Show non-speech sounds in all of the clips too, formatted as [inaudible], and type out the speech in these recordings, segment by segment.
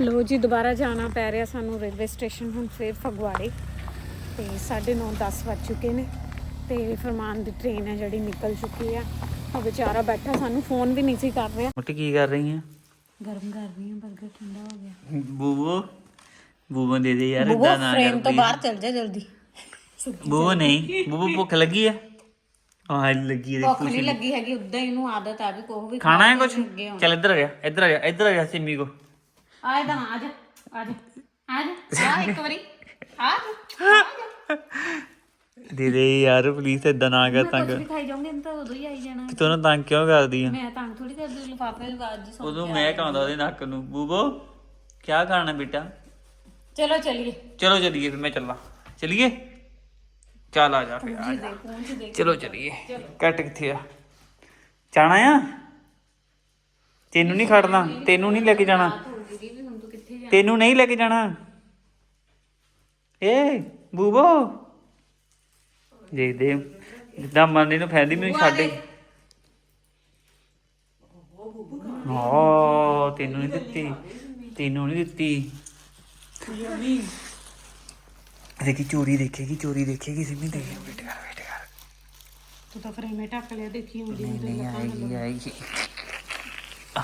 ਲੋ ਜੀ ਦੁਬਾਰਾ ਜਾਣਾ ਪੈ ਰਿਹਾ ਸਾਨੂੰ ਰੇਲਵੇ ਸਟੇਸ਼ਨ ਹੁਣ ਫੇਰ ਫਗਵਾੜੇ। ਤੇ 9:30 10 ਵੱਜ ਚੁੱਕੇ ਨੇ। ਤੇ ਫਰਮਾਨ ਦੀ ਟ੍ਰੇਨ ਹੈ ਜਿਹੜੀ ਨਿਕਲ ਚੁੱਕੀ ਆ ਉਹ ਵਿਚਾਰਾ ਬੈਠਾ ਸਾਨੂੰ ਫੋਨ ਵੀ ਨਹੀਂ ਸੀ ਕਰ ਰਿਹਾ। ਮੁੱਟੀ ਕੀ ਕਰ ਰਹੀ ਹੈ? ਗਰਮ ਕਰ ਰਹੀ ਹਾਂ 버ਗਰ ਠੰਡਾ ਹੋ ਗਿਆ। ਬੂਬੋ ਬੂਬੋ ਦੇ ਦੇ ਯਾਰ ਇਦਾਂ ਨਾ ਫਰੇਮ ਕਰ ਤੋਂ। ਬਾਹਰ ਚੱਲ ਜਾ ਜਲਦੀ। ਬੂਬੋ ਨਹੀਂ ਬੂਬੋ ਭੁੱਖ ਲੱਗੀ ਹੈ ਆਹ ਲੱਗੀ ਹੈ ਭੁੱਖ ਨਹੀਂ ਲੱਗੀ ਹੈਗੀ ਉਦਾਂ ਹੀ ਇਹਨੂੰ ਆਦਤ ਆ ਵੀ ਕੋਹ ਵੀ ਖਾਣਾ ਹੈ ਕੁਝ। ਚੱਲ ਇੱਧਰ ਆ ਜਾ ਇੱਧਰ ਆ ਜਾ ਇੱਧਰ ਆ ਜਾ ਸਿੰਮੀ ਕੋ। ਆ ਇਹਦਾ ਆ ਜਾ ਆ ਜਾ। ਆ ਜਾ ਆ ਇੱਕ ਵਾਰੀ। ਆ ਜਾ ਦੇ ਦੇ ਯਾਰ ਪਲੀਜ਼ ਇਦਾਂ ਨਾ ਕਰ ਤੰਗ। ਖਾਈ ਜਾਓਗੇ ਤਾਂ ਉਦੋਂ ਹੀ ਆਈ ਜਾਣਾ। ਤੂੰ ਨਾ ਤੰਗ ਕਿਉਂ ਕਰਦੀ ਆ? ਮੈਂ ਤਾਂ ਥੋੜੀ ਕਰਦੀ ਲਿਫਾਫੇ ਅੱਜ ਸੌ ਉਦੋਂ ਮੈਂ ਕਾਉਂਦਾ ਉਹਦੇ ਨੱਕ ਨੂੰ ਬੂਬੋ ਕੀ ਖਾਣਾ ਬੇਟਾ? ਚਲੋ ਚਲੀਏ। ਚਲੋ ਚਲੀਏ ਫਿਰ ਮੈਂ ਚੱਲਾਂ। ਚਲੀਏ? ਚੱਲ ਆ ਜਾ ਫਿਰ ਆ ਜਾ। ਚਲੋ ਚਲੀਏ। ਕੱਟ ਕਿੱਥੇ ਆ? ਜਾਣਾ ਆ? ਤੈਨੂੰ ਨਹੀਂ ਖੜਨਾ ਤੈਨੂੰ ਨਹੀਂ ਲੈ ਕੇ ਜਾਣਾ ਦੀਦੀ ਵੀ ਹੁਣ ਤੂੰ ਕਿੱਥੇ ਜਾ ਤੈਨੂੰ ਨਹੀਂ ਲੈ ਕੇ ਜਾਣਾ। ਏ ਬੂਬੋ। ਦੇਖਦੇ ਹਾਂ। ਜਿੱਦਾਂ ਮੰਨੀ ਨੂੰ ਫੈਂਦੀ ਮੈਨੂੰ ਛੱਡ ਓ ਤੈਨੂੰ ਨਹੀਂ ਦਿੱਤੀ। ਤੈਨੂੰ ਨਹੀਂ ਦਿੱਤੀ। ਦੇਖੀ ਚੋਰੀ ਦੇਖੇਗੀ ਚੋਰੀ ਦੇਖੇਗੀ ਸਿਮੀ ਦੇਖ ਵੇਟ ਕਰ ਵੇਟ ਕਰ ਤੂੰ ਤਾਂ ਫਰੇਮੇ ਢੱਕ ਲਿਆ ਦੇਖੀ ਹੁੰਦੀ ਨਹੀਂ ਆਏਗੀ ਆਏਗੀ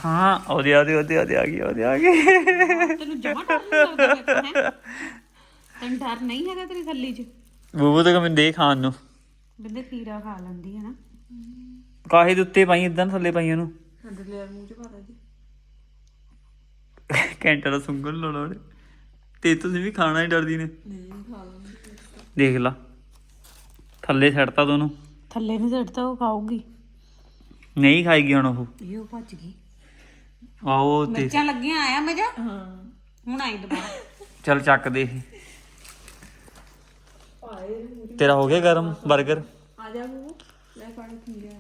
ਹਾਂ ਉਹਦੇ ਉਹਦੇ ਉਹਦੇ ਉਹਦੇ ਆ ਗਈ ਉਹਦੇ ਆ ਗਈ। ਤੈਨੂੰ ਜਮਾ ਡਰ ਨਹੀਂ ਲੱਗਦਾ ਤੋਂ ਹੈ? ਤੈਨੂੰ ਡਰ ਨਹੀਂ ਹੈਗਾ ਤੇਰੀ ਥੱਲੀ 'ਚ? ਬੂਬੂ ਤਾਂ ਮੈਨੂੰ ਦੇ ਖਾਣ ਨੂੰ। ਬਿੰਦੇ ਖੀਰਾ ਖਾ ਲੈਂਦੀ ਹੈ ਨਾ। ਕਾਹੇ ਦੇ ਉੱਤੇ ਪਾਈ ਇਦਾਂ ਥੱਲੇ ਪਾਈ ਉਹਨੂੰ? ਸਾਡੇ ਲਿਆ ਮੂੰਹ 'ਚ ਪਾ ਦੇ ਘੰਟਾ ਦਾ ਸੁੰਗਣ ਲਾਉਣਾ ਉਹਨੇ। ਤੇ ਤੁਸੀਂ ਵੀ ਖਾਣਾ ਹੀ ਡਰਦੀ ਨੇ। ਦੇਖ ਲਾ। ਥੱਲੇ ਛੱਡਤਾ ਦੋਨੋਂ ਥੱਲੇ ਨਹੀਂ ਛੱਡਦਾ ਉਹ ਖਾਊਗੀ। ਨਹੀਂ ਖਾਏਗੀ ਹੁਣ ਉਹ। ਇਹ ਉਹ ਭੱਜ ਗਈ। ਆਓ ਤੇ। ਮਿਰਚਾਂ ਲੱਗੀਆਂ ਆਇਆ ਮਜ਼ਾ ਹਾਂ। ਹੁਣ ਆਈ ਦੁਬਾਰਾ। ਚੱਲ ਚੱਕ ਦੇ ਇਹ। ਤੇਰਾ ਹੋ ਗਿਆ ਗਰਮ 버ਗਰ ਆ ਜਾ ਬੂ ਲੈ ਪਾਣੀ ਪੀ ਜਾ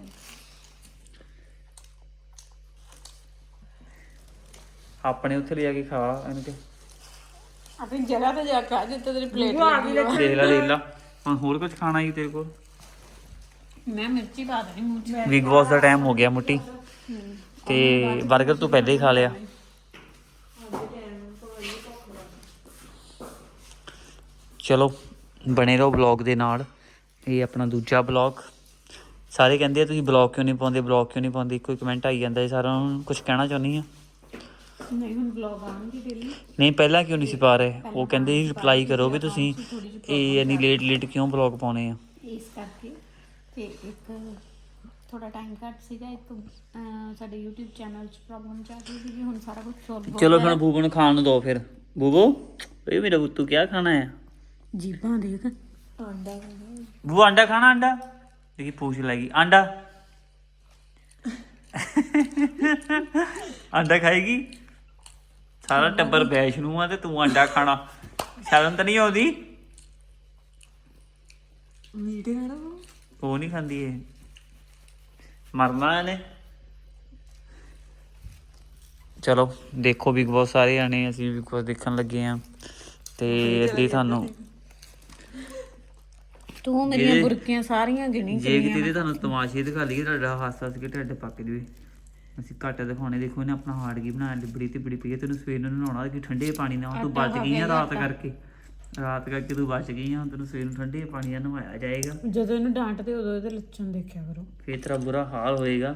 ਆਪਣੇ ਉੱਥੇ ਲਿਆ ਕੇ ਖਾ ਇਹਨੂੰ ਤੇ। ਆਪਣੀ ਜਗ੍ਹਾ ਤੇ ਜਾ ਕੇ ਆ ਜਿੱਥੇ ਤੇਰੀ ਪਲੇਟ ਲੱਗੀ ਹੋਈ। ਦੇਖ ਲੈ ਦੇਖ ਲੈ। ਹੁਣ ਹੋਰ ਕੁਝ ਖਾਣਾ ਹੀ ਤੇਰੇ ਕੋਲ? ਮੈਂ ਮਿਰਚੀ ਪਾ ਦੇਣੀ ਮੂੰਹ 'ਚ। ਬਿਗ ਬੌਸ ਦਾ ਟਾਈਮ ਹੋ ਗਿਆ ਮੁੱਟੀ ਤੇ 버ਗਰ ਤੂੰ ਪਹਿਲੇ ਹੀ ਖਾ ਲਿਆ। ਚਲੋ ਬਣੇ ਰਹੋ ਬਲੌਗ ਦੇ ਨਾਲ। ਇਹ ਆਪਣਾ ਦੂਜਾ ਬਲੌਗ ਸਾਰੇ ਕਹਿੰਦੇ ਆ ਤੁਸੀਂ ਬਲੌਗ ਕਿਉਂ ਨਹੀਂ ਪਾਉਂਦੇ ਬਲੌਗ ਕਿਉਂ ਨਹੀਂ ਪਾਉਂਦੇ? ਕੋਈ ਕਮੈਂਟ ਆਈ ਜਾਂਦਾ ਹੈ ਸਾਰਿਆਂ ਨੂੰ ਕੁਝ ਕਹਿਣਾ ਚਾਹੁੰਦੀ ਆ? ਨਹੀਂ ਹੁਣ ਵਲੌਗ ਆਉਣਗੇ ਡੇਲੀ ਨਹੀਂ ਪਹਿਲਾਂ ਕਿਉਂ ਨਹੀਂ ਸੀ ਪਾ ਰਹੇ? ਉਹ ਕਹਿੰਦੇ ਸੀ ਰਿਪਲਾਈ ਕਰੋ ਵੀ ਤੁਸੀਂ ਇਹ ਇੰਨੀ ਲੇਟ ਲੇਟ ਕਿਉਂ ਬਲੌਗ ਪਾਉਣੇ ਆ? ਇਸ ਕਰਕੇ। ਤੇ ਇੱਕ ਥੋੜਾ ਟਾਈਮ ਘੱਟ ਸੀਗਾ ਇੱਕ ਅਹ, ਸਾਡੇ YouTube ਚੈਨਲ 'ਚ ਪ੍ਰੋਬਲਮ ਚੱਲ ਰਹੀ ਸੀ ਹੁਣ ਸਾਰਾ ਕੁਝ ਸੋਲਵ ਹੋ ਚਲੋ ਫਿਰ ਬੂਬੂ ਨੂੰ ਖਾਣ ਨੂੰ ਦੋ ਫਿਰ। ਬੂਬੂ ਇਹ ਮੇਰਾ ਬੁੱਤੂ ਕੀ ਖਾਣਾ ਹੈ ਜੀਬਾਂ ਦੇਖ ਬੂ ਅੰਡਾ ਖਾਣਾ ਅੰਡਾ ਦੇਖੀ ਪੂਛ ਲੱਗੀ ਅੰਡਾ ਅੰਡਾ ਖਾਏਗੀ? ਸਾਰਾ ਟੱਬਰ ਬੈਸ਼ ਨੂੰ ਆ ਤੇ ਤੂੰ ਅੰਡਾ ਖਾਣਾ। ਸ਼ਰਮ ਤਾਂ ਨਹੀਂ ਆਉਂਦੀ? ਮੀਟ ਖਾਣਾ ਉਹ ਨਹੀਂ ਖਾਂਦੀ ਇਹ। ਮਰਨਾ ਇਹਨੇ। ਚਲੋ ਦੇਖੋ ਬਿਗ ਬੌਸ ਸਾਰੇ ਆਣੇ ਅਸੀਂ ਬਿਗ ਬੌਸ ਦੇਖਣ ਲੱਗੇ ਆ ਤੇ ਅੱਗੇ ਤੁਹਾਨੂੰ ਤੂੰ ਮੇਰੀਆਂ ਬੁਰਕੀਆਂ ਸਾਰੀਆਂ ਗਿਣੀ ਜੇ ਕਿਤੇ ਇਹਦੇ ਤੁਹਾਨੂੰ ਤਮਾਸ਼ੇ ਦਿਖਾ ਲਈਏ ਤੁਹਾਡਾ ਹਾਸਾ ਹੱਸ ਕੇ ਢਿੱਡ ਪੱਕ ਜਵੇ। ਅਸੀਂ ਘੱਟ ਦਿਖਾਉਣੇ ਦੇਖੋ ਇਹਨੇ ਆਪਣਾ ਹਾਰਡ ਕੀ ਬਣਾਇਆ ਲਿਬੜੀ ਤੇ ਬੜੀ ਪਈ ਹੈ ਤੈਨੂੰ ਸਵੇਰ ਨੂੰ ਨਹਾਉਣਾ ਕਿ ਠੰਡੇ ਪਾਣੀ ਨਾਲ ਤੂੰ ਬਚ ਗਈ ਆ ਰਾਤ ਕਰਕੇ। ਰਾਤ ਕਰਕੇ ਤੂੰ ਬਚ ਗਈ ਆ ਹੁਣ ਤੈਨੂੰ ਸਵੇਰ ਨੂੰ ਠੰਡੇ ਪਾਣੀ ਨਾਲ ਨਵਾਇਆ ਜਾਏਗਾ। ਜਦੋਂ ਇਹਨੂੰ ਡਾਂਟਦੇ ਉਦੋਂ ਇਹਦੇ ਲੱਛਣ ਦੇਖਿਆ ਕਰੋ। ਫੇਰ ਤੇਰਾ ਬੁਰਾ ਹਾਲ ਹੋਏਗਾ।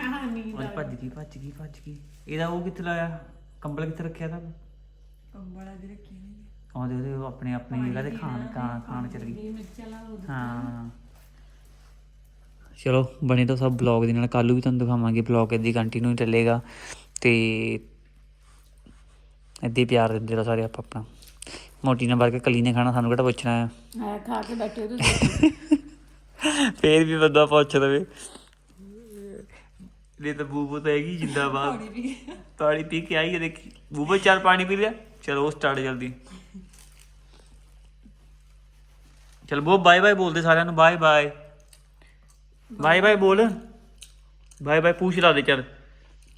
ਹਾਂ ਨਹੀਂ ਉਹ ਭੱਜ ਗਈ ਭੱਜ ਗਈ ਭੱਜ ਗਈ। ਇਹਦਾ ਉਹ ਕਿੱਥੇ ਲਾਇਆ? ਕੰਬਲ ਕਿੱਥੇ ਰੱਖਿਆ ਤਾਂ? ਕੰਬਲਾ ਦੀ ਰੱਖੀ ਨਹੀਂ ਆਉਂਦੇ ਉਹਦੇ ਉਹ ਆਪਣੇ ਆਪਣੀ ਜਗ੍ਹਾ ਤੇ ਖਾਣ ਖਾਣ ਖਾਣ ਚਲ ਗਈ। ਹਾਂ। ਚਲੋ ਬਣੇ ਤਾਂ ਸਭ ਬਲੌਗ ਦੇ ਨਾਲ। ਕੱਲ੍ਹ ਵੀ ਤੁਹਾਨੂੰ ਦਿਖਾਵਾਂਗੇ ਬਲੌਗ ਇੱਦੀ ਕੰਟੀਨਿਊ ਚੱਲੇਗਾ। ਤੇ ਇੱਦੀ ਪਿਆਰ ਦਿੰਦੇ ਰਹੋ ਸਾਰੇ ਆਪ ਆਪਣਾ। ਮੋਟੀ ਨੇ ਵਰਗੇ ਕਲੀ ਨੇ ਖਾਣਾ ਸਾਨੂੰ ਕਿਹੜਾ ਪੁੱਛਣਾ ਹੈ? ਆ ਖਾ ਕੇ ਬੈਠੇ ਹੋ ਤੁਸੀਂ। [laughs] ਫੇਰ ਵੀ ਬੰਦਾ ਪੁੱਛ ਲਵੇ। ਇਹ ਤਾਂ ਬੂਬੂ ਤਾਂ ਹੈਗੀ ਜਿੰਦਾਬਾਦ। ਪਾਣੀ ਪੀ ਕੇ। ਆਈ ਹੈ ਦੇਖੀ। ਬੂਬੂ ਚਾਰ ਪਾਣੀ ਪੀ ਲਿਆ। ਚਲੋ ਸਟਾਰਟ ਜਲਦੀ। ਚਲ ਬੋ ਬਾਏ ਬਾਏ ਬੋਲਦੇ ਸਾਰਿਆਂ ਨੂੰ। Bye bye. ਬਾਏ ਬਾਏ ਬੋਲ। ਬਾਏ ਬਾਏ ਪੂਛ ਲਾ ਦੇ ਚਲ।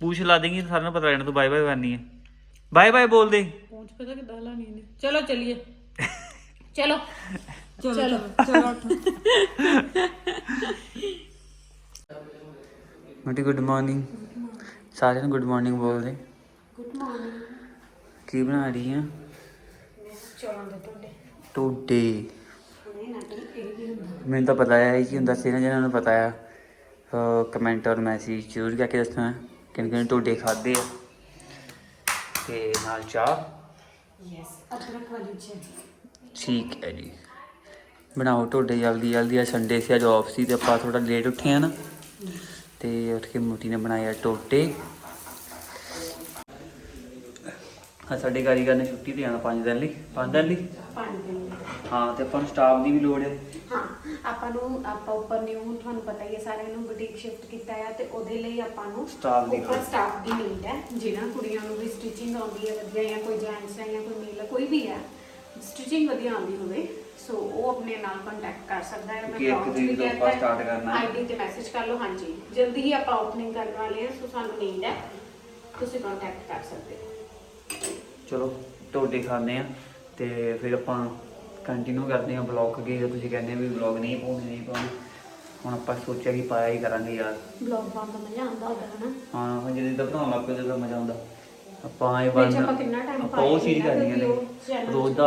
ਪੂਛ ਲਾ ਦੇਂਗੀ ਸਾਰਿਆਂ ਨੂੰ ਪਤਾ ਲੱਗਣਾ ਤੂੰ ਬਾਏ ਬਾਏ ਕਰਨੀ ਹੈ। ਬਾਏ ਬਾਏ ਬੋਲ ਦੇ। ਪਹੁੰਚ ਪਤਾ ਕਿੱਦਾਂ ਲਾਣੀ ਨੇ। ਚਲੋ ਚਲਿਏ। ਚਲੋ। ਚਲੋ ਚਲੋ ਮਟੀ ਗੁੱਡ ਮਾਰਨਿੰਗ ਸਾਰਿਆਂ ਨੂੰ ਗੁੱਡ ਮਾਰਨਿੰਗ ਬੋਲਦੇ ਗੁੱਡ ਮਾਰਨਿੰਗ ਕੀ ਬਣਾ ਰਹੀ ਆ? ਚੌਲਾਂ ਦੇ ਟੋਡੇ ਟੋਡੇ ਮੈਨੂੰ ਤਾਂ ਪਤਾ ਹੈ ਕੀ ਹੁੰਦਾ ਸੀ ਨਾ ਜਿਹਨਾਂ ਨੂੰ ਪਤਾ ਆ। ਕਮੈਂਟ ਔਰ ਮੈਸੇਜ ਜ਼ਰੂਰ ਕਰਕੇ ਦੱਸਣਾ। ਕਿੰਨੇ ਕਿੰਨੇ ਟੋਡੇ ਖਾਦੇ ਆ। ਤੇ ਨਾਲ ਚਾਹ? ਯੈਸ ਅਦਰਕ ਵਾਲੀ ਚਾਹ। ਠੀਕ ਹੈ ਜੀ। ਬਣਾਓ ਟੋਡੇ ਜਲਦੀ ਜਲਦੀ ਆ ਸੰਡੇ ਸੀ ਅੱਜ ਆਫ ਸੀ ਤੇ ਆਪਾਂ ਥੋੜਾ ਲੇਟ ਉੱਠੇ ਆ ਨਾ। ਤੇ ਉੱਠ ਕੇ ਮੋਟੀ ਨੇ ਬਣਾਇਆ ਟੋਟੇ। ਹਾਂ ਸਾਡੇ ਕਾਰੀਗਰ ਨੇ ਛੁੱਟੀ ਤੇ ਆਣਾ 5 ਦਿਨ ਲਈ। 5 ਦਿਨ ਲਈ? ਪਾਣੀ ਦੇ ਹਾਂ ਤੇ ਆਪਾਂ ਨੂੰ ਸਟਾਫ ਦੀ ਵੀ ਲੋੜ ਹੈ। ਹਾਂ ਆਪਾਂ ਨੂੰ ਆਪਾਂ ਉੱਪਰ ਨਿਊ ਤੁਹਾਨੂੰ ਪਤਾ ਹੀ ਹੈ ਸਾਰਿਆਂ ਨੂੰ ਬੁਟੀਕ ਸ਼ਿਫਟ ਕੀਤਾ ਹੈ ਤੇ ਉਹਦੇ ਲਈ ਆਪਾਂ ਨੂੰ Staff ਦੀ ਉੱਪਰ ਲੋੜ। ਸਟਾਫ ਦੀ ਨੀਡ ਹੈ। ਜਿਹਨਾਂ ਕੁੜੀਆਂ ਨੂੰ ਵੀ ਸਟਿਚਿੰਗ ਆਉਂਦੀ ਹੈ ਵਧੀਆ ਜਾਂ ਕੋਈ ਜੈਂਟਸ ਹੈ ਜਾਂ ਕੋਈ ਮੇਲ ਹੈ ਕੋਈ ਵੀ ਹੈ ਸਟਿਚਿੰਗ ਵਧੀਆ ਆਉਂਦੀ ਹੋਵੇ ਸੋ ਉਹ ਆਪਣੇ ਨਾਲ ਕੰਟੈਕਟ ਕਰ ਸਕਦਾ ਹੈ। ਕਿ ਇੱਕ ਤਰੀਕ ਤੋਂ ਆਪਾਂ start ਕਰਨਾ ਹੈ। ਆਈਡੀ ਤੇ ਮੈਸੇਜ ਕਰ ਲਓ ਹਾਂਜੀ। ਜਲਦੀ ਹੀ ਆਪਾਂ ਓਪਨਿੰਗ ਕਰਨ ਵਾਲੇ ਹਾਂ ਸੋ ਸਾਨੂੰ ਨੀਡ ਹੈ। ਤੁਸੀਂ ਕੰਟੈਕਟ ਕਰ ਸਕਦੇ ਹੋ। ਚਲੋ ਟੋਡੇ ਖਾਂਦੇ ਆ ਤੇ ਫਿਰ ਆਪਾਂ ਕੰਟੀਨਿਊ ਕਰਦੇ ਆ ਬਲੌਗ ਅੱਗੇ ਜੇ ਤੁਸੀਂ ਕਹਿੰਦੇ ਵੀ ਬਲੌਗ ਨਹੀਂ ਪਾਉਣੇ ਨਹੀਂ ਪਾਉਣੇ ਹੁਣ ਆਪਾਂ ਸੋਚਿਆ ਕਿ ਪਾਇਆ ਹੀ ਕਰਾਂਗੇ ਯਾਰ। ਬਲੌਗ ਪਾਉਣ ਦਾ ਮਜ਼ਾ ਆਉਂਦਾ ਹੁੰਦਾ ਹਨਾ? ਹਾਂ ਹੁਣ ਜਦੋਂ ਤਾਂ ਬਣਾਉਣ ਲੱਗ ਪਏ ਜਦੋਂ ਮਜ਼ਾ ਆਉਂਦਾ। ਆਪਾਂ ਇਹ ਵਾਰ ਆਪਾਂ ਕਿੰਨਾ ਟਾਈਮ ਪਾਇਆ ਉਹ ਚੀਜ਼ ਕਰਨੀਆਂ ਨੇ ਰੋਜ਼ ਦਾ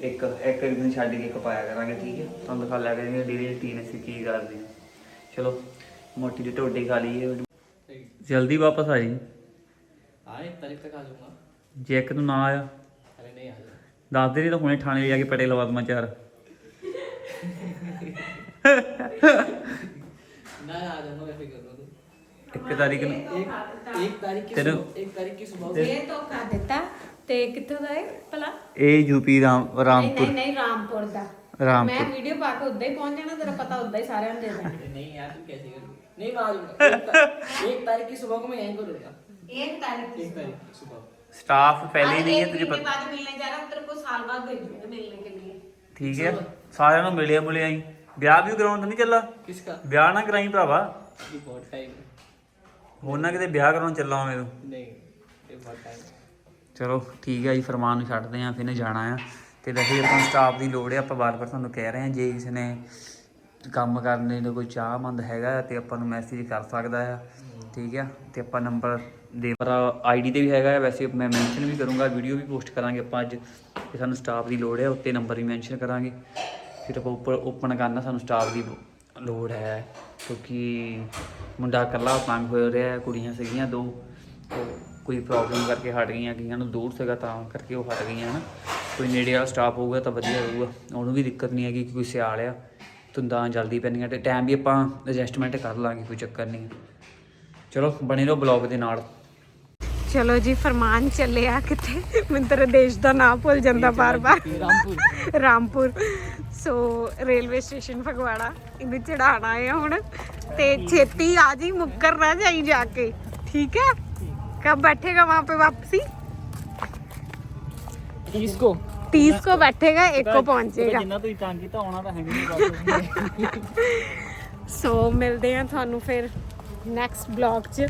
ਇੱਕ ਇੱਕ ਦਿਨ ਛੱਡ ਕੇ ਇੱਕ ਪਾਇਆ ਕਰਾਂਗੇ ਠੀਕ ਹੈ? ਤੁਹਾਨੂੰ ਦਿਖਾ ਲਿਆ ਕਰਾਂਗੇ ਡੇਲੀ ਰੁਟੀਨ ਅਸੀਂ ਕੀ ਕਰਦੇ ਹਾਂ। ਚਲੋ ਮੋਟੀ ਜਿਹੀ ਟੋਡੀ ਖਾ ਲਈਏ। ਜਲਦੀ ਵਾਪਸ ਆ ਜੀ। ਆਏ ਤਰੀਕ ਤੱਕ ਆ ਜੇ ਇੱਕ ਨੂੰ ਨਾ ਆਇਆ। ਦੱਸ ਦੇ ਨਹੀਂ ਤਾਂ ਹੁਣੇ ਥਾਣੇ ਜਾ ਕੇ ਪਟੇ ਲਵਾ ਦਮਾ ਚਾਰ ना आ जाऊंगा मैं फिक्र करो ਇੱਕ ਤਾਰੀਖ ਨੂੰ एक एक तारीख की तेरे- सुबह- एक तारीख की सुबह ਇਹ ਧੋਖਾ ਦਿੱਤਾ ਤੇ ਕਿੱਥੋਂ ਦਾ ਹੈ ਭਲਾ ਇਹ ਯੂਪੀ ਰਾਮ ਨਹੀਂ ਰਾਮਪੁਰ ਨਹੀਂ ਨਹੀਂ ਰਾਮਪੁਰ ਦਾ ਰਾਮਪੁਰ। ਮੈਂ ਵੀਡੀਓ ਪਾ ਕੇ ਉਦਾਂ ਹੀ ਪਹੁੰਚ ਜਾਣਾ ਤੇਰਾ ਪਤਾ ਉਦਾਂ ਹੀ ਸਾਰਿਆਂ ਨੂੰ ਦੇ ਦੇਣਾ अरे नहीं यार तू कैसे कर नहीं मैं आ जाऊंगा एक ता- एक तारीख की सुबह को मैं यहीं पर रहूंगा एक तारीख एक तारीख की सुबह स्टाफ पहले ही आज नहीं है एक तुझे महीने पता बाद मिलने जा रहा हूँ तेरे को साल बाद भेजूंगा मिलने के लिए ਠੀਕ ਹੈ ਸਾਰਿਆਂ ਨੂੰ ਮਿਲਿਆ ਮੁਲਿਆ ਹੀ ਵਿਆਹ ਵੀ ਕਰਾਉਣ ਤਾਂ ਨਹੀਂ ਚੱਲਾ किसका ਵਿਆਹ ਨਾ ਕਰਾਈ ਭਰਾਵਾ ये बहुत टाइम है ਹੋਰ ਨਾ ਕਿਤੇ ਵਿਆਹ ਕਰਾਉਣ ਚੱਲਾ ਹੋਵੇਂ ਤੂੰ नहीं ये बहुत टाइम है ਚਲੋ ਠੀਕ ਹੈ ਜੀ ਫਰਮਾਨ ਨੂੰ ਛੱਡਦੇ ਆਂ ਫਿਰ ਨੇ ਜਾਣਾ ਆ ਤੇ ਵੈਸੇ ਆਪਾਂ ਸਟਾਫ ਦੀ ਲੋੜ ਹੈ ਆਪਾਂ ਵਾਰ-ਵਾਰ ਤੁਹਾਨੂੰ ਕਹਿ ਰਹੇ ਹਾਂ ਜੇ ਕਿਸੇ ਨੇ ਕੰਮ ਕਰਨੇ ਨੂੰ ਕੋਈ ਚਾਹਮੰਦ ਹੈਗਾ ਤੇ ਆਪਾਂ ਨੂੰ ਮੈਸੇਜ ਕਰ ਸਕਦਾ ਆ ਠੀਕ ਆ, ਤੇ ਆਪਾਂ ਨੰਬਰ ਦੇ ਪਰ ਆਈਡੀ ਤੇ ਵੀ ਹੈਗਾ ਆ, ਵੈਸੇ ਮੈਂ ਮੈਂਸ਼ਨ ਵੀ ਕਰੂੰਗਾ ਵੀਡੀਓ ਵੀ ਪੋਸਟ ਕਰਾਂਗੇ ਆਪਾਂ ਅੱਜ ਕਿ ਸਾਨੂੰ ਸਟਾਫ ਦੀ ਲੋੜ ਹੈ ਉੱਤੇ ਨੰਬਰ ਵੀ ਮੈਂਸ਼ਨ ਕਰਾਂਗੇ। ਫਿਰ ਆਪਾਂ ਉੱਪਰ ਓਪਨ ਕਰਨਾ, ਸਾਨੂੰ ਸਟਾਫ ਦੀ ਲੋੜ ਹੈ, ਕਿਉਂਕਿ ਮੁੰਡਾ ਇਕੱਲਾ ਤੰਗ ਹੋ ਰਿਹਾ ਹੈ ਕੁੜੀਆਂ ਸੀਗੀਆਂ ਦੋ, ਤੇ ਕੋਈ ਪ੍ਰੋਬਲਮ ਕਰਕੇ ਹਟ ਗਈਆਂ, ਕਈਆਂ ਨੂੰ ਦੂਰ ਸੀਗਾ, ਤਾਂ ਕਰਕੇ ਉਹ ਹਟ ਗਈਆਂ ਨਾ ਕੋਈ ਨੇੜੇ ਵਾਲਾ ਸਟਾਫ ਹੋਊਗਾ ਤਾਂ ਵਧੀਆ ਰਹੂਗਾ ਉਹਨੂੰ ਵੀ ਦਿੱਕਤ ਨਹੀਂ ਹੈਗੀ ਕਿ ਕੋਈ ਸਿਆਲ ਆ, ਧੁੰਦਾਂ ਜਲਦੀ ਪੈਂਦੀਆਂ, ਤੇ ਟਾਈਮ ਵੀ ਆਪਾਂ ਐਡਜਸਟਮੈਂਟ ਕਰ ਲਾਂਗੇ, ਕੋਈ ਚੱਕਰ ਨਹੀਂ। ਚਲੋ ਬਣੇ ਰਹੋ ਬਲੌਗ ਦੇ ਨਾਲ ਚਲੋ ਜੀ ਫਰਮਾਨ ਚੱਲਿਆ ਕਿਤੇ ਮੈਨੂੰ ਤੇਰੇ ਦੇਸ਼ ਦਾ ਨਾਮ ਭੁੱਲ ਜਾਂਦਾ ਬਾਰ-ਬਾਰ Rampur Rampur so railway station Phagwara ਇਹਨੂੰ ਚੜਾਣਾ ਹੈ ਹੁਣ ਤੇ ਛੇਤੀ ਆ ਜੀ ਮੁੱਕਰ ਨਾ ਜਾਈ ਜਾ ਕੇ ਠੀਕ ਹੈ कब बैठेगा वहाँ पे वापसी किसको तीस को बैठेगा एक को पहुंचेगा ਜਿੰਨਾ ਤੁਸੀਂ ਤੰਗ ਕੀਤਾ ਆਉਣਾ ਤਾਂ ਹੈ ਨਹੀਂ [laughs] ਸੋ ਮਿਲਦੇ ਆ ਤੁਹਾਨੂੰ ਫਿਰ ਨੈਕਸਟ ਬਲੌਗ 'ਚ।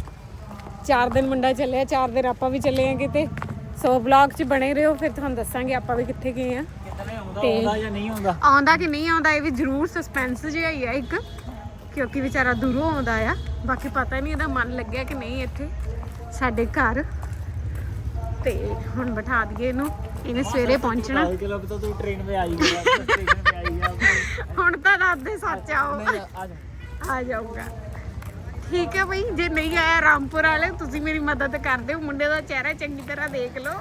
ਚਾਰ ਦਿਨ ਮੁੰਡਾ ਚੱਲਿਆ ਚਾਰ ਦਿਨ ਆਪਾਂ ਵੀ ਚੱਲੇ ਆ ਕਿਤੇ ਸੋ ਬਲੌਗ 'ਚ ਬਣੇ ਰਹੋ ਫਿਰ ਤੁਹਾਨੂੰ ਦੱਸਾਂਗੇ ਆਪਾਂ ਵੀ ਕਿੱਥੇ ਗਏ ਆ। ਤੇ ਆਉਂਦਾ? ਕਿ ਨਹੀਂ ਆਉਂਦਾ ਇਹ ਵੀ ਜ਼ਰੂਰ ਸਸਪੈਂਸ ਜਿਹਾ ਇੱਕ ਕਿਉਂਕਿ ਵਿਚਾਰਾ ਦੂਰੋਂ ਆਉਂਦਾ ਆ। ਬਾਕੀ ਪਤਾ ਨਹੀਂ ਇਹਦਾ ਮਨ ਲੱਗਿਆ ਕਿ ਨਹੀਂ ਇੱਥੇ ਸਾਡੇ ਘਰ। ਤੇ ਹੁਣ ਬਿਠਾ ਦਈਏ ਇਹਨੂੰ ਇਹਨੇ ਸਵੇਰੇ ਪਹੁੰਚਣਾ। ਹੁਣ ਤਾਂ ਰਾਤ ਦੇ ਸੱਚ ਆਓ। ਆ ਜਾਊਗਾ। ਠੀਕ ਹੈ ਬਈ, ਜੇ ਨਹੀਂ ਆਇਆ ਰਾਮਪੁਰ ਵਾਲੇ, ਤੁਸੀਂ ਮੇਰੀ ਮਦਦ ਕਰ ਦਿਓ। ਮੁੰਡੇ ਦਾ ਚਿਹਰਾ ਚੰਗੀ ਤਰ੍ਹਾਂ ਦੇਖ ਲਓ।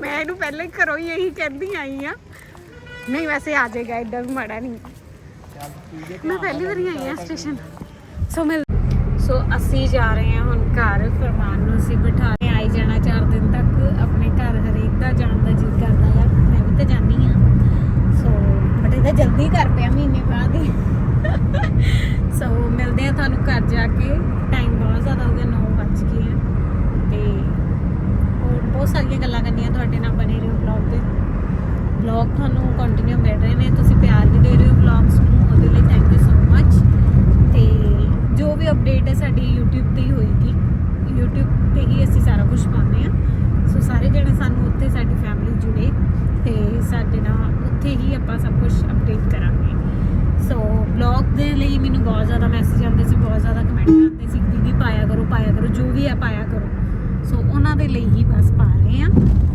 ਮੈਂ ਇਹਨੂੰ ਪਹਿਲਾਂ ਹੀ ਘਰੋਂ ਹੀ ਇਹੀ ਕਹਿੰਦੀ ਆਈ ਆ ਨਹੀਂ, ਵੈਸੇ ਆ ਜਾਏਗਾ ਐਡਾ ਵੀ ਮਾੜਾ ਨਹੀਂ। ਮੈਂ ਪਹਿਲੀ ਵਾਰੀ ਆਈ ਆ ਸਟੇਸ਼ਨ ਸੋ ਮਿਲ ਸੋ ਅਸੀਂ ਜਾ ਰਹੇ ਹਾਂ ਹੁਣ ਘਰ ਫਰਮਾਨ ਨੂੰ ਅਸੀਂ ਬਿਠਾ ਕੇ ਆਈ ਜਾਣਾ 4 ਦਿਨ ਤੱਕ ਆਪਣੇ ਘਰ ਹਰੇਕ ਦਾ ਜਾਣ ਦਾ ਜੀ ਕਰਦਾ ਆ ਮੈਂ ਵੀ ਤਾਂ ਜਾਣੀ ਆ ਸੋ ਬਟ ਇਹਦਾ ਜਲਦੀ ਕਰ ਪਿਆ ਮਹੀਨੇ ਬਾਅਦ ਹੀ ਸੋ ਮਿਲਦੇ ਆ ਤੁਹਾਨੂੰ ਘਰ ਜਾ ਕੇ ਟਾਈਮ ਬਹੁਤ ਜ਼ਿਆਦਾ ਹੋ ਗਿਆ 9 ਵੱਜ ਗਏ ਆ। ਤੇ ਹੋਰ ਬਹੁਤ ਸਾਰੀਆਂ ਗੱਲਾਂ ਕਰਨੀਆਂ ਤੁਹਾਡੇ ਨਾਲ ਬਣੇ ਰਹੋ ਵਲੌਗ ਤੇ। ਵਲੌਗ ਤੁਹਾਨੂੰ ਕੰਟੀਨਿਊ ਮਿਲ ਰਹੇ ਨੇ ਤੁਸੀਂ ਪਿਆਰ ਵੀ ਦੇ ਰਹੇ ਹੋ ਵਲੌਗਸ ਨੂੰ ਉਹਦੇ ਲਈ ਥੈਂਕ ਯੂ ਸੋ ਮਚ ਤੇ ਜੋ ਵੀ ਅਪਡੇਟ ਹੈ ਸਾਡੀ YouTube ਤੇ ਹੀ ਹੋਏਗੀ YouTube ਤੇ ਹੀ ਅਸੀਂ ਸਾਰਾ ਕੁਝ ਪਾਉਂਦੇ ਆ ਸੋ ਸਾਰੇ ਜਣੇ ਸਾਨੂੰ ਉੱਥੇ ਸਾਡੀ ਫੈਮਿਲੀ ਜੁੜੇ ਤੇ ਸਾਡੇ ਨਾਲ ਉੱਥੇ ਹੀ ਆਪਾਂ ਸਭ ਕੁਝ ਅਪਡੇਟ ਕਰਾਂਗੇ ਸੋ ਬਲੌਗ ਦੇ ਲਈ ਮੈਨੂੰ ਬਹੁਤ ਜ਼ਿਆਦਾ ਮੈਸੇਜ ਆਉਂਦੇ ਸੀ, ਬਹੁਤ ਜ਼ਿਆਦਾ ਕਮੈਂਟ ਕਰਦੇ ਸੀ, ਦੀਦੀ ਪਾਇਆ ਕਰੋ ਪਾਇਆ ਕਰੋ, ਜੋ ਵੀ ਹੈ ਪਾਇਆ ਕਰੋ। ਸੋ ਉਹਨਾਂ ਦੇ ਲਈ ਹੀ ਬਸ ਪਾ ਰਹੇ ਆ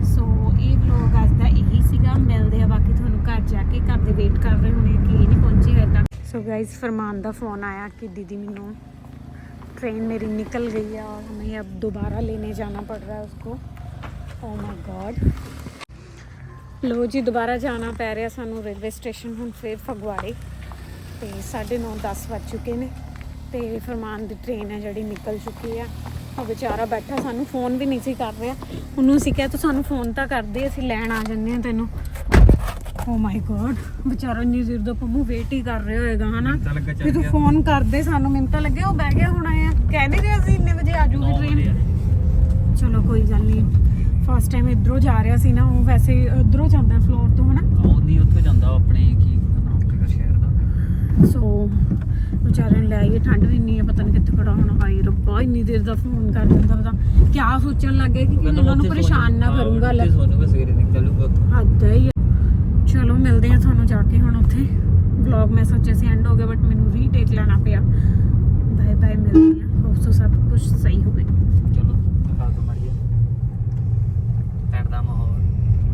ਸੋ ਇਹ ਵਲੌਗ ਅੱਜ ਦਾ ਇਹੀ ਸੀਗਾ। ਮਿਲਦੇ ਆ ਬਾਕੀ ਤੁਹਾਨੂੰ ਘਰ ਜਾ ਕੇ। ਘਰ ਦੇ ਵੇਟ ਕਰ ਰਹੇ ਹੋਣੇ ਕਿ ਇਹ ਨਹੀਂ ਪਹੁੰਚੀ ਤਾਂ ਸੋ ਗਾਇਸ ਫਰਮਾਨ ਦਾ ਫੋਨ ਆਇਆ ਕਿ ਦੀਦੀ ਮੈਨੂੰ ट्रेन ਮੇਰੀ ਨਿਕਲ ਗਈ ਆ और हमें अब दोबारा लेने जाना पड़ रहा है उसको ओ माय गॉड लो जी दोबारा जाना पै रहा सानू रेलवे स्टेशन हूँ फिर फगवाड़े ਤੇ 9:30 10 ਵੱਜ ਚੁੱਕੇ ਨੇ ਤੇ ਫਰਮਾਨ ਦੀ ਟ੍ਰੇਨ ਹੈ ਜਿਹੜੀ ਨਿਕਲ ਚੁੱਕੀ ਆ। ਉਹ ਵਿਚਾਰਾ ਬੈਠਾ ਸਾਨੂੰ ਫੋਨ ਵੀ ਨਹੀਂ ਸੀ ਕਰ ਰਿਹਾ। ਉਹਨੂੰ ਅਸੀਂ ਕਿਹਾ ਤੂੰ ਸਾਨੂੰ ਫੋਨ ਤਾਂ ਕਰਦੇ ਅਸੀਂ ਲੈਣ ਆ ਜੰਨੇ ਆ ਤੈਨੂੰ। ਓ ਮਾਈ ਗॉड ਵਿਚਾਰਾ ਇੰਨੀ ਜ਼ਰ ਦਾ ਪੰਮੂ ਵੇਟ ਹੀ ਕਰ ਰਿਹਾ ਹੋਏਗਾ ਹਨਾ? ਵੀ ਤੂੰ ਫੋਨ ਕਰਦੇ ਸਾਨੂੰ ਮੈਨੂੰ ਤਾਂ ਲੱਗੇ ਉਹ ਬਹਿ ਗਿਆ ਹੋਣਾ ਆ। ਕਹਿ ਨਹੀਂ ਰਿਹਾ ਸੀ ਇੰਨੇ ਵਜੇ ਆ ਜਾਊਗੀ ਟ੍ਰੇਨ ਚਲੋ ਕੋਈ ਗੱਲ ਨਹੀਂ। ਫਸਟ ਟਾਈਮ ਇਧਰੋਂ ਜਾ ਰਿਹਾ ਸੀ ਨਾ ਉਹ ਵੈਸੇ ਇਧਰੋਂ ਜਾਂਦਾ ਫਲੋਰ ਤੋਂ ਹਨਾ? ਉਹ ਨਹੀਂ ਉੱਥੋਂ ਜਾਂਦਾ ਆਪਣੇ ਕੀ ਨਾਮ ਕਿਹੜਾ ਸ਼ਹਿਰ ਦਾ ਸੋ ਵਿਚਾਰੇ ਨੂੰ ਲੈ ਆਈਏ ਠੰਡ ਵੀ ਨਹੀਂ ਹੈ ਪਤਾ ਨਹੀਂ ਕਿੱਥੇ ਖੜਾ ਹੋਣਾ। ਹਾਈ ਰੱਬਾ ਇੰਨੀ ਦੇਰ ਦਾ ਫੋਨ ਕਰ ਦਿੰਦਾ ਪਤਾ ਕਿਆ ਸੋਚਣ ਲੱਗੇ ਕਿ ਮੈਂ ਉਹਨਾਂ ਨੂੰ ਪਰੇਸ਼ਾਨ ਨਾ ਕਰੂੰਗਾ ਲੈ ਸੋਨੂੰ ਕਿ ਸਵੇਰੇ ਨਿਕਲੂਗਾ ਹੱਦ ਹੀ। ਚਲੋ ਮਿਲਦੇ ਆ ਤੁਹਾਨੂੰ ਜਾ ਕੇ ਹੁਣ ਉੱਥੇ। ਵਲੌਗ ਮੈਂ ਸੋਚਿਆ ਸੀ ਐਂਡ ਹੋ ਗਿਆ ਬਟ ਮੈਨੂੰ ਰੀਟੇਕ ਲੈਣਾ ਪਿਆ। ਬਾਏ ਬਾਏ ਮਿਲਦੇ ਆ। ਹੋਪ ਸੋ ਸਭ ਕੁਝ ਸਹੀ ਹੋਵੇ ਚਲੋ ਦਿਖਾ ਦੋ ਮੜੀਏ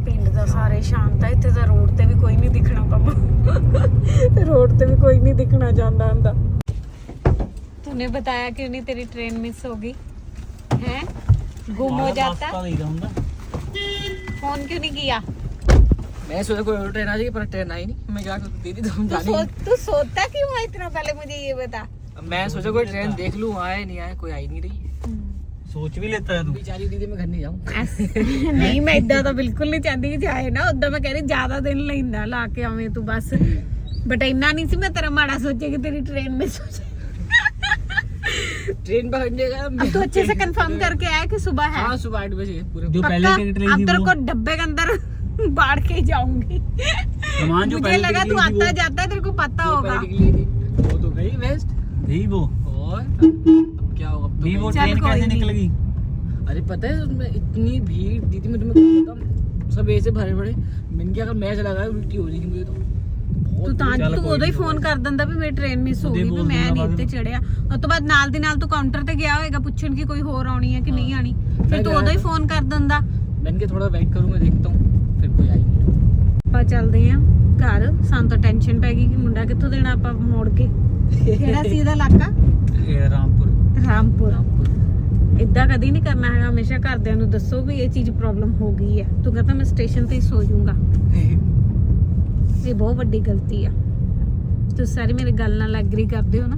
ਪਿੰਡ ਦਾ ਮਾਹੌਲ ਪਿੰਡ ਦਾ ਸਾਰੇ ਸ਼ਾਂਤ ਹੈ ਇੱਥੇ ਤਾਂ ਰੋਡ ਤੇ ਵੀ ਕੋਈ ਨਹੀਂ ਦਿਖਣਾ ਪਾਪਾ ਰੋਡ ਤੇ ਵੀ ਕੋਈ ਨਹੀਂ ਦਿਖਣਾ ਜਾਂਦਾ ਹੁੰਦਾ तूने बताया क्यों नहीं तेरी ट्रेन मिस होगी हैं गुम हो जाता ਹੁੰਦਾ फोन क्यों नहीं किया मैं सोचा कोई और ट्रेन आ जाएगी पर ट्रेन आई नहीं मैं क्या करूँ दीदी तुम तू जानी सो, तू सोता क्यों है इतना पहले मुझे ये बता मैं सोचा कोई ट्रेन देख लूँ आए नहीं आए कोई आई नहीं रही ਸੋਚ ਵੀ ਲੈਤਾ ਹੈ ਤੂੰ बेचारी दीदी मैं घर नहीं जाऊँ ਐਸ- ਨਹੀਂ ਮੈਂ ਇਦਾਂ ਤਾਂ ਬਿਲਕੁਲ ਨਹੀਂ ਚਾਹੁੰਦੀ ਕਿ ਜਾਏ ਨਾ ਉਦਾਂ ਮੈਂ ਕਹਿੰਦੀ ਜ਼ਿਆਦਾ ਦਿਨ ਲੈਂਦਾ ਲਾ ਕੇ ਆਵੇਂ ਤੂੰ ਬਸ ਬਟ ਇੰਨਾ ਨਹੀਂ ਸੀ ਮੈਂ ਤੇਰਾ ਮਾੜਾ ਸੋਚਿਆ ਕਿ ਤੇਰੀ ट्रेन मिस हो जाए ट्रेन पकड़ने का अब तो अच्छे से कंफर्म करके आया कि सुबह है हाँ सुबह आठ बजे पूरे जो पक्का? पहले टिकट ली अब थी तेरे वो को डब्बे के अंदर [laughs] बाढ़ के ही जाऊंगी सामान जो मुझे पहले लगा टिकट तू ली थी आता वो- जाता है तेरे को पता जो होगा पहले निकली थी वो तो गई वेस्ट यही वो और अब क्या होगा अब तो भी वो गई। चल ट्रेन कोई कैसे नहीं। निकल गई अरे पता है उसमें इतनी भीड़ दीदी मैं तुम्हें बताऊं सब ऐसे भरे भरे मैंने क्या अगर मैं चला गया उल्टी हो जाएगी मुझे तो ਤੂੰ बहुत ਤਾਂ ਚੱਲ ਤੂੰ ਕੋਈ ਉਦੋਂ ਹੀ ਨੀ, ਫੋਨ ਕਰ ਦਿੰਦਾ ਵੀ ਮੇਰੀ ਟ੍ਰੇਨ ਮਿਸ ਹੋ ਉਹਦੇ ਗਈ ਵੀ ਬੋਲ ਮੈਂ ਦਿੰਦਾ ਨਹੀਂ ਬਾਅਦ ਇੱਥੇ ਚੜਿਆ ਉਸ ਤੋਂ ਬਾਅਦ ਨਾਲ ਦੀ ਨਾਲ ਤੂੰ ਕਾਊਂਟਰ ਤੇ ਗਿਆ ਹੋਏਗਾ ਪੁੱਛਣ ਕਿ ਕੋਈ ਹੋਰ ਆਉਣੀ ਹੈ ਕਿ ਨਹੀਂ ਆਣੀ ਫਿਰ ਮੈਂ ਤੂੰ ਗਿਆ ਉਦੋਂ ਹੀ था। ਫੋਨ ਕਰ ਦਿੰਦਾ मैंने क्या थोड़ा वेट करूंगा देखता हूँ फिर कोई आई नहीं ਆਪਾਂ ਚੱਲਦੇ ਆਂ ਘਰ ਸਾਨੂੰ ਤਾਂ ਟੈਨਸ਼ਨ ਪੈ ਗਈ ਕਿ ਮੁੰਡਾ ਕਿੱਥੋਂ ਦੇਣਾ ਆਪਾਂ ਮੋੜ ਕੇ ਕਿਹੜਾ ਸੀ ਇਹਦਾ ਇਲਾਕਾ [laughs] ਇਹ ਰਾਮਪੁਰ। ਇਦਾਂ ਕਦੀ ਨਹੀਂ ਕਰਨਾ ਹੈਗਾ ਹਮੇਸ਼ਾ ਘਰਦਿਆਂ ਨੂੰ ਦੱਸੋ ਵੀ ਇਹ ਚੀਜ਼ ਪ੍ਰੋਬਲਮ ਹੋ ਗਈ ਹੈ। ਤੂੰ ਕਹਤਾ ਮੈਂ ਸਟੇਸ਼ਨ ਤੇ ਹੀ ਸੋ ਜਾਊਂਗਾ। ਇਹ ਬਹੁਤ ਵੱਡੀ ਗਲਤੀ ਆ। ਤੁਸੀਂ ਸਾਰੇ ਮੇਰੇ ਗੱਲ ਨਾਲ ਐਗਰੀ ਕਰਦੇ ਹੋ ਨਾ?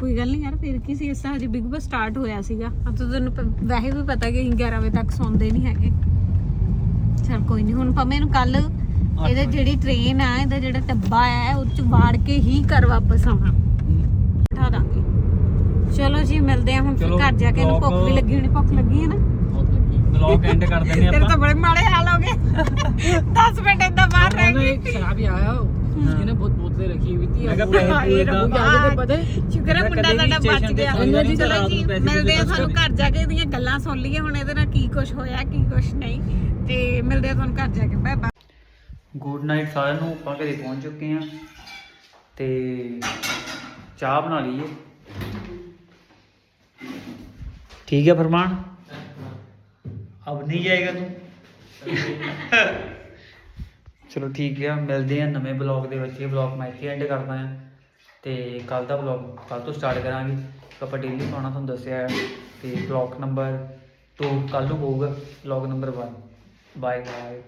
ਕੋਈ ਗੱਲ ਨਹੀਂ ਯਾਰ ਫਿਰ ਕੀ ਸੀ? ਇਸ ਤਰ੍ਹਾਂ ਹਜੇ ਬਿਗ ਬਸ ਸਟਾਰਟ ਹੋਇਆ ਸੀਗਾ। ਅਬ ਤਾਂ ਤੁਹਾਨੂੰ ਵੈਸੇ ਵੀ ਪਤਾ ਕਿ ਅਸੀਂ 11 ਵਜੇ ਤੱਕ ਸੌਂਦੇ ਨਹੀਂ ਹੈਗੇ। ਚਲ ਕੋਈ ਨਹੀਂ ਹੁਣ ਭਾਵੇਂ ਨੂੰ ਕੱਲ ਇਹਦੇ ਜਿਹੜੀ ਟ੍ਰੇਨ ਆ ਇਹਦਾ ਜਿਹੜਾ ਟੱਬਾ ਆ ਉਹ ਚ ਵਾੜ ਕੇ ਹੀ ਘਰ ਵਾਪਸ ਆਵਾਂ ਬਿਠਾ ਦਾਂਗੇ। ਚਲੋ ਜੀ ਮਿਲਦੇ ਆ ਹੁਣ ਫਿਰ ਚਲੋ, ਘਰ ਜਾ ਕੇ ਇਹਨੂੰ ਭੁੱਖ ਵੀ ਵਲੌਗ- ਲੱਗੀ ਹੋਣੀ ਭੁੱਖ ਲੱਗੀ ਹੈ ਨਾ बहुत लगी ਬਲੌਗ ਐਂਡ ਕਰ ਦਿੰਦੇ ਤੇਰੇ ਤਾਂ ਆਪਾਂ ਬੜੇ ਮਾੜੇ ਹਾਲ ਹੋ ਗਏ 10 ਮਿੰਟ ਏਦਾਂ ਬਾਹਰ ਰਹਿ और ਗਈ एक शराबी आया उसकी ना बहुत बोतलें रखी हुई थी मैं कहा अब वो- पैसे हाय पूरे रब्बा। का- वो क्या कहते पता है ਸ਼ੁਕਰ ਹੈ ਮੈਂ ਮੁੰਡਾ ਕਦੇ ਵੀ ਸਾਡਾ ਬਚ station ਤੇ ਗਿਆ ਸੌਂ ਜਾਂਦਾ ਜੀ ਸੀ, ਚਲੋ ਰਾਤ ਜੀ ਨੂੰ ਪੈਸੇ ਮਿਲਦੇ ਆ ਵੀ ਤੁਹਾਨੂੰ ਬਚਦੇ ਘਰ ਜਾ ਕੇ ਇਹਦੀਆਂ ਗੱਲਾਂ ਸੁਣ ਲਈਏ ਹੁਣ ਇਹਦੇ ਨਾਲ ਕੀ ਕੁਝ ਹੋਇਆ ਕੀ ਕੁਝ ਨਹੀਂ ਤੇ ਮਿਲਦੇ ਆ ਤੁਹਾਨੂੰ ਘਰ ਜਾ ਕੇ ਬਾਏ ਬਾਏ ਗੁੱਡ ਨਾਈਟ ਸਾਰਿਆਂ ਨੂੰ ਆਪਾਂ ਘਰੇ ਪਹੁੰਚ ਚੁੱਕੇ ਹਾਂ ਤੇ ਚਾਹ ਬਣਾ ਲਈਏ ਠੀਕ ਹੈ ਫਰਮਾਨ? ਅਬ ਨਹੀਂ ਜਾਏਗਾ ਤੂੰ? ਚਲੋ ਠੀਕ ਹੈ, ਮਿਲਦੇ ਹਾਂ ਨਵੇਂ ਬਲੌਗ ਦੇ ਵਿੱਚ। ਇਹ ਬਲੌਗ ਮੈਂ ਇੱਥੇ ਐਂਡ ਕਰਦਾ ਹਾਂ ਤੇ ਕੱਲ ਦਾ ਬਲੌਗ ਕੱਲ ਤੋਂ ਸਟਾਰਟ ਕਰਾਂਗੇ। ਆਪਾਂ ਡੇਲੀ ਪਾਉਣਾ ਤੁਹਾਨੂੰ ਦੱਸਿਆ ਹੈ ਤੇ ਬਲੌਗ ਨੰਬਰ 2 ਕੱਲ ਨੂੰ ਹੋਊਗਾ ਬਲੌਗ ਨੰਬਰ 1 ਬਾਏ ਬਾਏ